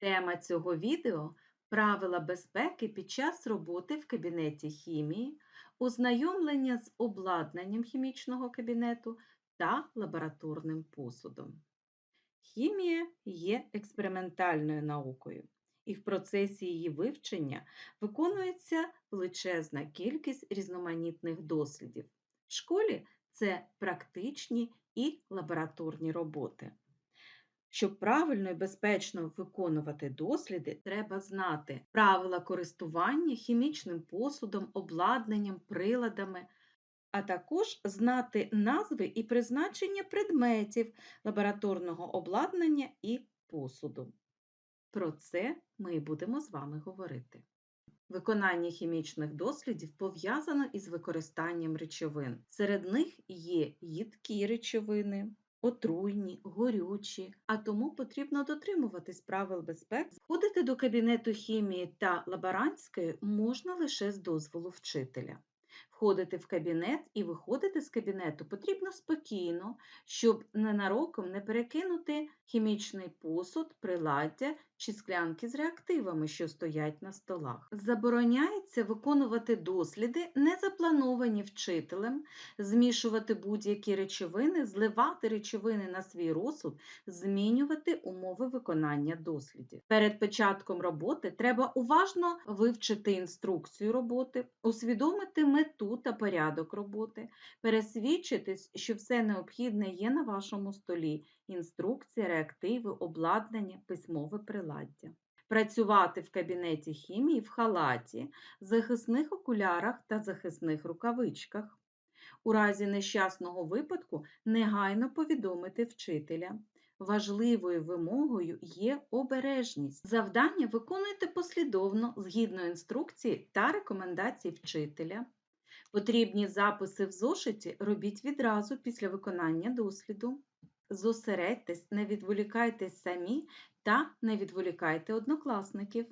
Тема цього відео правила безпеки під час роботи в кабінеті хімії, ознайомлення з обладнанням хімічного кабінету та лабораторним посудом. Хімія є експериментальною наукою, і в процесі її вивчення виконується величезна кількість різноманітних дослідів. В школі це практичні і лабораторні роботи. Щоб правильно і безпечно виконувати досліди, треба знати правила користування хімічним посудом, обладнанням, приладами, а також знати назви і призначення предметів лабораторного обладнання і посуду. Про це ми будемо з вами говорити. Виконання хімічних дослідів пов'язано із використанням речовин. Серед них є їдкі речовини, отруйні, горючі, а тому потрібно дотримуватись правил безпеки. Входити до кабінету хімії та лаборантської можна лише з дозволу вчителя. Входити в кабінет і виходити з кабінету потрібно спокійно, щоб ненароком не перекинути хімічний посуд, приладдя чи склянки з реактивами, що стоять на столах. Забороняється виконувати досліди, не заплановані вчителем, змішувати будь-які речовини, зливати речовини на свій розсуд, змінювати умови виконання дослідів. Перед початком роботи треба уважно вивчити інструкцію роботи, усвідомити мету та порядок роботи, пересвідчитись, що все необхідне є на вашому столі: інструкція, реактиви, обладнання, письмове приладдя. Працювати в кабінеті хімії в халаті, захисних окулярах та захисних рукавичках. У разі нещасного випадку негайно повідомити вчителя. Важливою вимогою є обережність. Завдання виконуйте послідовно згідно інструкції та рекомендацій вчителя. Потрібні записи в зошиті робіть відразу після виконання досліду. Зосередьтесь, не відволікайтесь самі та не відволікайте однокласників.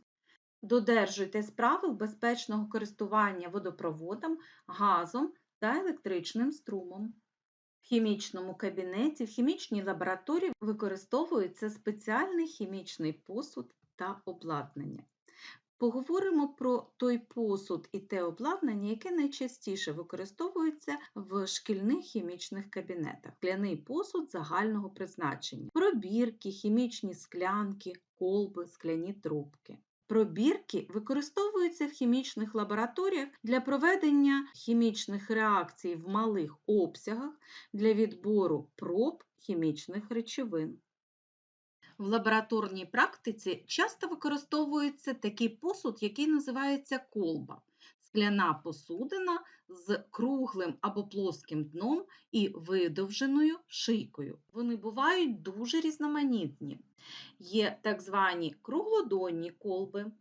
Додержуйтесь правил безпечного користування водопроводом, газом та електричним струмом. В хімічному кабінеті, в хімічній лабораторії використовується спеціальний хімічний посуд та обладнання. Поговоримо про той посуд і те обладнання, яке найчастіше використовується в шкільних хімічних кабінетах. Скляний посуд загального призначення, пробірки, хімічні склянки, колби, скляні трубки. Пробірки використовуються в хімічних лабораторіях для проведення хімічних реакцій в малих обсягах для відбору проб хімічних речовин. В лабораторній практиці часто використовується такий посуд, який називається колба. Скляна посудина з круглим або плоским дном і видовженою шийкою. Вони бувають дуже різноманітні. Є так звані круглодонні колби,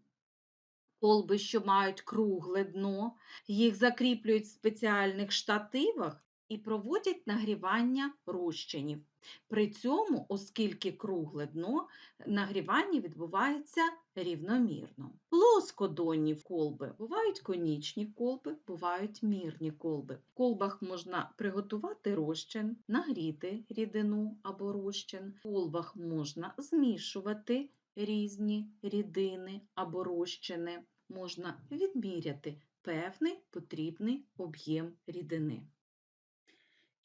колби, що мають кругле дно, їх закріплюють в спеціальних штативах і проводять нагрівання розчинів. При цьому, оскільки кругле дно, нагрівання відбувається рівномірно. Плоскодонні колби бувають конічні колби, бувають мірні колби. В колбах можна приготувати розчин, нагріти рідину або розчин. В колбах можна змішувати різні рідини або розчини. Можна відміряти певний потрібний об'єм рідини.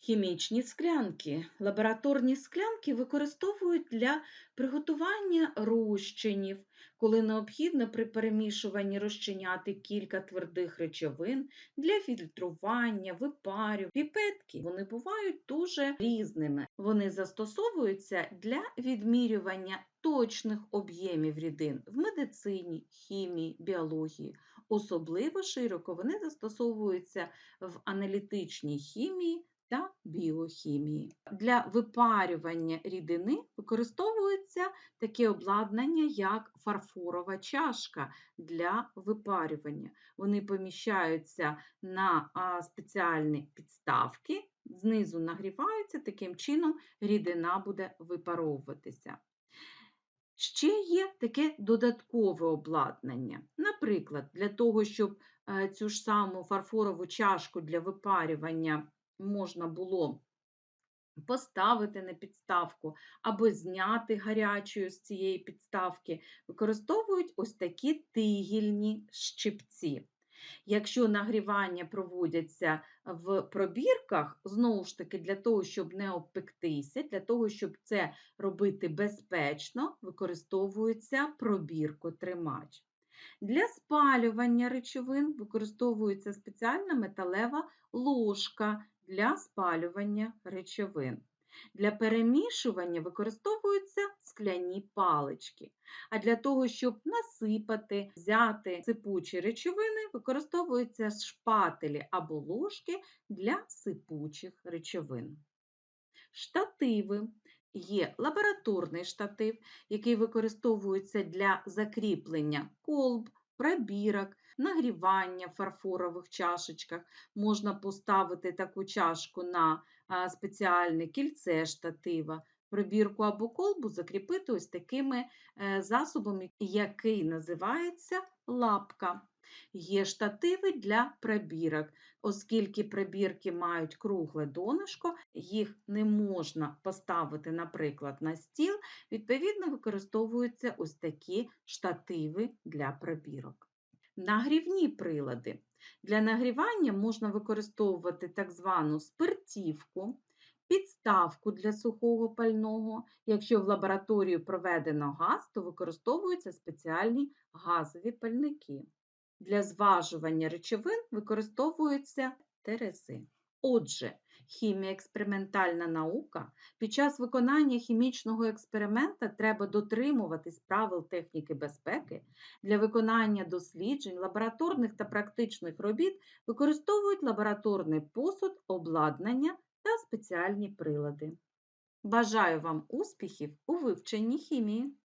Хімічні склянки. Лабораторні склянки використовують для приготування розчинів, коли необхідно при перемішуванні розчиняти кілька твердих речовин для фільтрування, випарів, піпетки. Вони бувають дуже різними. Вони застосовуються для відмірювання точних об'ємів рідин в медицині, хімії, біології. Особливо широко вони застосовуються в аналітичній хімії та біохімії. Для випарювання рідини використовується таке обладнання, як фарфорова чашка для випарювання. Вони поміщаються на спеціальні підставки, знизу нагріваються, таким чином рідина буде випаровуватися. Ще є таке додаткове обладнання. Наприклад, для того, щоб е, цю ж саму фарфорову чашку для випарювання можна було поставити на підставку або зняти гарячою з цієї підставки, використовують ось такі тигільні щипці. Якщо нагрівання проводяться в пробірках, знову ж таки, для того, щоб не обпектися, для того, щоб це робити безпечно, використовується пробіркотримач. Для спалювання речовин використовується спеціальна металева ложка для спалювання речовин. Для перемішування використовуються скляні палички. А для того, щоб насипати, взяти сипучі речовини, використовуються шпателі або ложки для сипучих речовин. Штативи. Є лабораторний штатив, який використовується для закріплення колб, пробірок, нагрівання в фарфорових чашечках. Можна поставити таку чашку на спеціальне кільце штатива, пробірку або колбу закріпити ось такими е, засобами, який називається лапка. Є штативи для пробірок, оскільки пробірки мають кругле донышко, їх не можна поставити, наприклад, на стіл, відповідно, використовуються ось такі штативи для пробірок. Нагрівні прилади. Для нагрівання можна використовувати так звану спиртівку, підставку для сухого пального. Якщо в лабораторію проведено газ, то використовуються спеціальні газові пальники. Для зважування речовин використовуються терези. Отже, хімія експериментальна наука. Під час виконання хімічного експеримента треба дотримуватись правил техніки безпеки. Для виконання досліджень, лабораторних та практичних робіт використовують лабораторний посуд, обладнання та спеціальні прилади. Бажаю вам успіхів у вивченні хімії!